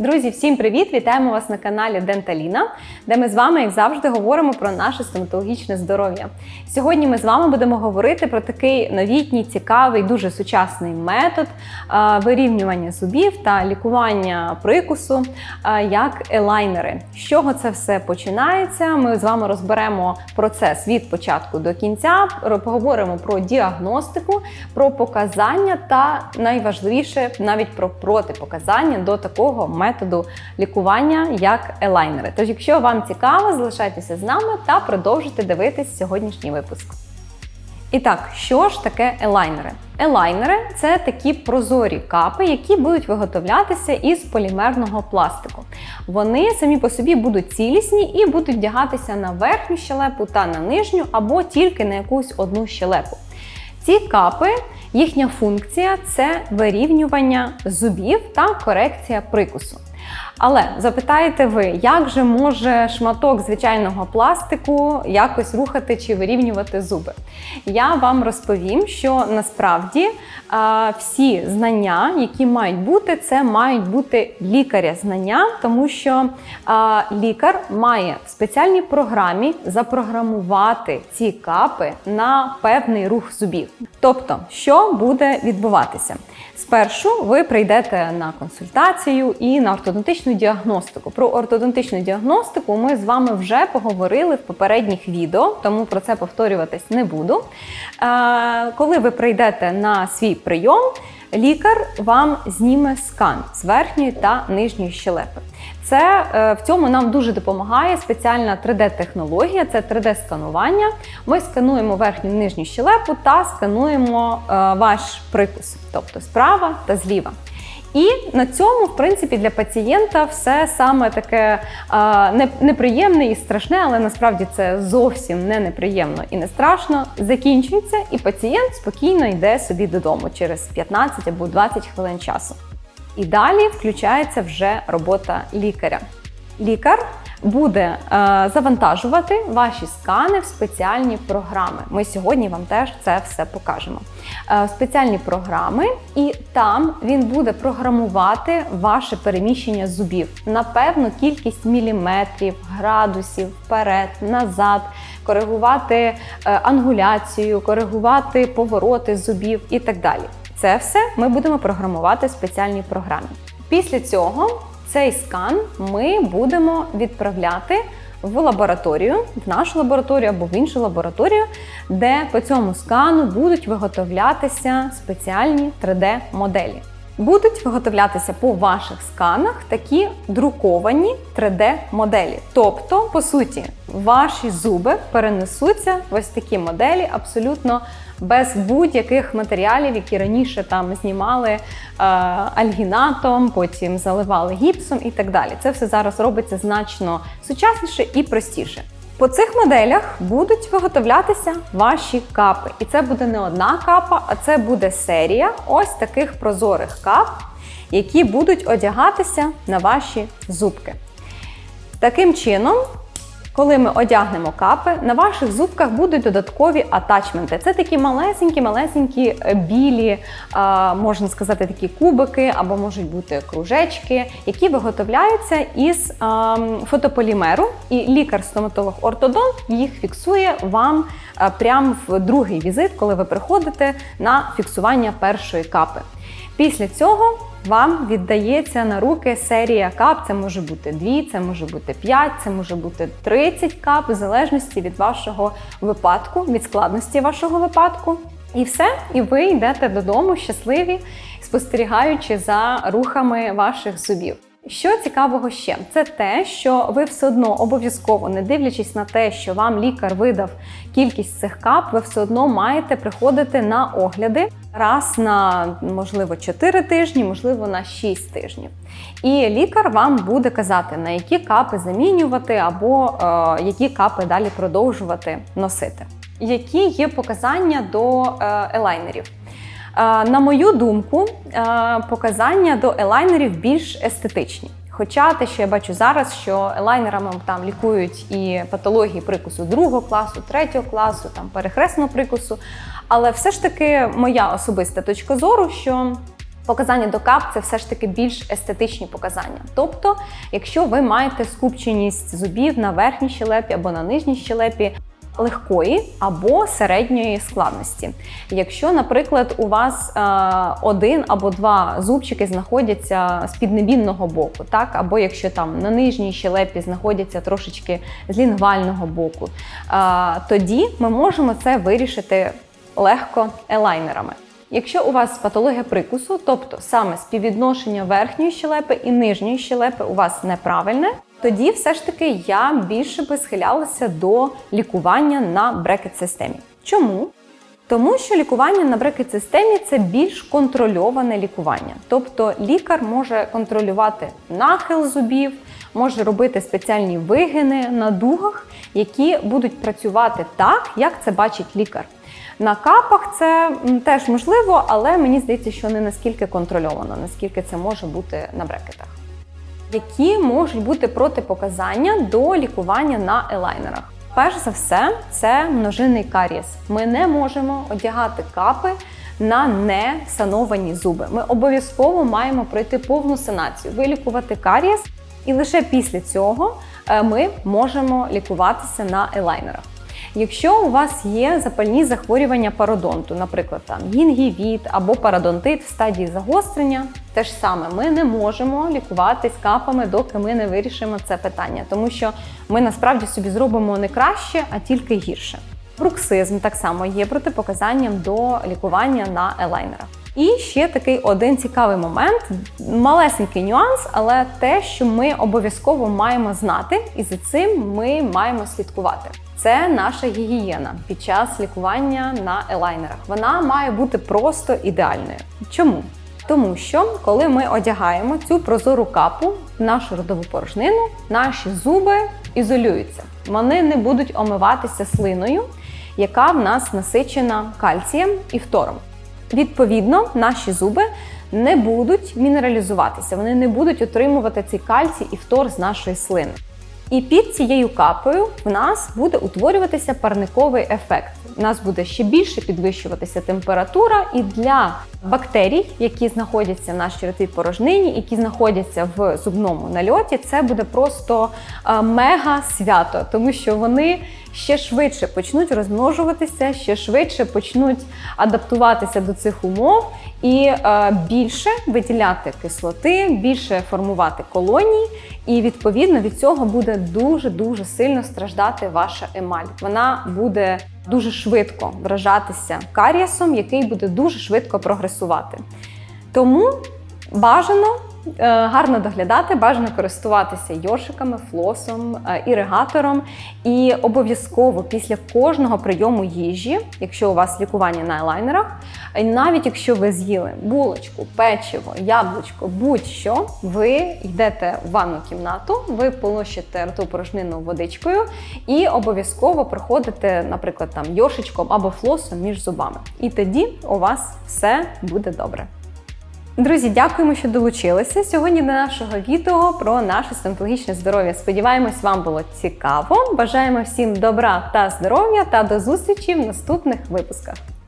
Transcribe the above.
Друзі, всім привіт! Вітаємо вас на каналі Денталіна, де ми з вами, як завжди, говоримо про наше стоматологічне здоров'я. Сьогодні ми з вами будемо говорити про такий новітній, цікавий, дуже сучасний метод вирівнювання зубів та лікування прикусу, як елайнери. З чого це все починається? Ми з вами розберемо процес від початку до кінця, поговоримо про діагностику, про показання та найважливіше навіть про протипоказання до такого методу лікування, як елайнери. Тож, якщо вам цікаво, залишайтеся з нами та продовжуйте дивитись сьогоднішній випуск. І так, що ж таке елайнери? Елайнери це такі прозорі капи, які будуть виготовлятися із полімерного пластику. Вони самі по собі будуть цілісні і будуть вдягатися на верхню щелепу та на нижню, або тільки на якусь одну щелепу. Ці капи, їхня функція це вирівнювання зубів та корекція прикусу. Але запитаєте ви, як же може шматок звичайного пластику якось рухати чи вирівнювати зуби? Я вам розповім, що насправді всі знання, які мають бути, це мають бути лікаря знання, тому що лікар має в спеціальній програмі запрограмувати ці капи на певний рух зубів. Тобто, що буде відбуватися? Спершу ви прийдете на консультацію і на ортодонтичну діагностику. Про ортодонтичну діагностику ми з вами вже поговорили в попередніх відео, тому про це повторюватись не буду. Е, Коли ви прийдете на свій прийом, лікар вам зніме скан з верхньої та нижньої щелепи. Це е, в цьому нам дуже допомагає спеціальна 3D-технологія, це 3D-сканування. Ми скануємо верхню і нижню щелепу та скануємо е, ваш прикус, тобто справа та зліва. І на цьому, в принципі, для пацієнта все саме таке а, не- неприємне і страшне, але насправді це зовсім не неприємно і не страшно. Закінчується, і пацієнт спокійно йде собі додому через 15 або 20 хвилин часу. І далі включається вже робота лікаря. Лікар буде е, завантажувати ваші скани в спеціальні програми. Ми сьогодні вам теж це все покажемо. Е, спеціальні програми, і там він буде програмувати ваше переміщення зубів на певну кількість міліметрів, градусів, вперед, назад, коригувати е, ангуляцію, коригувати повороти зубів і так далі. Це все ми будемо програмувати в спеціальній програмі. Після цього цей скан ми будемо відправляти в лабораторію, в нашу лабораторію або в іншу лабораторію, де по цьому скану будуть виготовлятися спеціальні 3D-моделі. Будуть виготовлятися по ваших сканах такі друковані 3D-моделі. Тобто, по суті, ваші зуби перенесуться в ось такі моделі абсолютно без будь-яких матеріалів, які раніше там знімали е, альгінатом, потім заливали гіпсом і так далі. Це все зараз робиться значно сучасніше і простіше. По цих моделях будуть виготовлятися ваші капи. І це буде не одна капа, а це буде серія ось таких прозорих кап, які будуть одягатися на ваші зубки. Таким чином, коли ми одягнемо капи, на ваших зубках будуть додаткові атачменти. Це такі малесенькі-малесенькі е, білі, можна сказати, такі кубики або можуть бути кружечки, які виготовляються із фотополімеру. І лікар-стоматолог-ортодонт їх фіксує вам а, прямо в другий візит, коли ви приходите на фіксування першої капи. Після цього вам віддається на руки серія кап. Це може бути 2, це може бути 5, це може бути 30 кап, в залежності від вашого випадку, від складності вашого випадку. І все, і ви йдете додому щасливі, спостерігаючи за рухами ваших зубів. Що цікавого ще, це те, що ви все одно обов'язково, не дивлячись на те, що вам лікар видав кількість цих кап, ви все одно маєте приходити на огляди раз на можливо 4 тижні, можливо на 6 тижнів. І лікар вам буде казати, на які капи замінювати або е, які капи далі продовжувати носити. Які є показання до е, елайнерів? На мою думку, показання до елайнерів більш естетичні. Хоча те, що я бачу зараз, що елайнерами там лікують і патології прикусу другого класу, третього класу, там перехресного прикусу. Але все ж таки моя особиста точка зору, що Показання до кап це все ж таки більш естетичні показання. Тобто, якщо ви маєте скупченість зубів на верхній щелепі або на нижній щелепі, легкої або середньої складності. Якщо, наприклад, у вас е, один або два зубчики знаходяться з піднебінного боку, так, або якщо там на нижній щелепі знаходяться трошечки з лінгвального боку, е, тоді ми можемо це вирішити легко елайнерами. Якщо у вас патологія прикусу, тобто саме співвідношення верхньої щелепи і нижньої щелепи у вас неправильне, тоді все ж таки я більше би схилялася до лікування на брекет-системі. Чому? Тому що лікування на брекет-системі це більш контрольоване лікування. Тобто лікар може контролювати нахил зубів, може робити спеціальні вигини на дугах, які будуть працювати так, як це бачить лікар. На капах це теж можливо, але мені здається, що не наскільки контрольовано, наскільки це може бути на брекетах. Які можуть бути протипоказання до лікування на елайнерах? Перш за все, це множинний карієс. Ми не можемо одягати капи на не сановані зуби. Ми обов'язково маємо пройти повну санацію, вилікувати карієс, і лише після цього е, ми можемо лікуватися на елайнерах. Якщо у вас є запальні захворювання пародонту, наприклад, там гінгівіт або пародонтит в стадії загострення, те ж саме ми не можемо лікуватись капами, доки ми не вирішимо це питання, тому що ми насправді собі зробимо не краще, а тільки гірше. Бруксизм так само є протипоказанням до лікування на елайнерах. І ще такий один цікавий момент, малесенький нюанс, але те, що ми обов'язково маємо знати, і за цим ми маємо слідкувати. Це наша гігієна під час лікування на елайнерах. Вона має бути просто ідеальною. Чому? Тому що коли ми одягаємо цю прозору капу в нашу родову порожнину, наші зуби ізолюються. Вони не будуть омиватися слиною, яка в нас насичена кальцієм і фтором. Відповідно, наші зуби не будуть мінералізуватися, вони не будуть отримувати цей кальцій і фтор з нашої слини. І під цією капою в нас буде утворюватися парниковий ефект. У нас буде ще більше підвищуватися температура, і для бактерій, які знаходяться на щиротій порожнині, які знаходяться в зубному нальоті, це буде просто е, мега свято, тому що вони ще швидше почнуть розмножуватися, ще швидше почнуть адаптуватися до цих умов і е, більше виділяти кислоти, більше формувати колонії, і відповідно від цього буде дуже дуже сильно страждати ваша емаль. Вона буде дуже швидко вражатися карієсом, який буде дуже швидко прогресувати. Тому бажано гарно доглядати, бажано користуватися йоршиками, флосом, е, іригатором. І обов'язково після кожного прийому їжі, якщо у вас лікування на елайнерах, навіть якщо ви з'їли булочку, печиво, яблучко, будь-що, ви йдете в ванну кімнату, ви полощите рту порожнину водичкою і обов'язково проходите, наприклад, там йоршичком або флосом між зубами. І тоді у вас все буде добре. Друзі, дякуємо, що долучилися сьогодні до нашого відео про наше стоматологічне здоров'я. Сподіваємось, вам було цікаво. Бажаємо всім добра та здоров'я та до зустрічі в наступних випусках.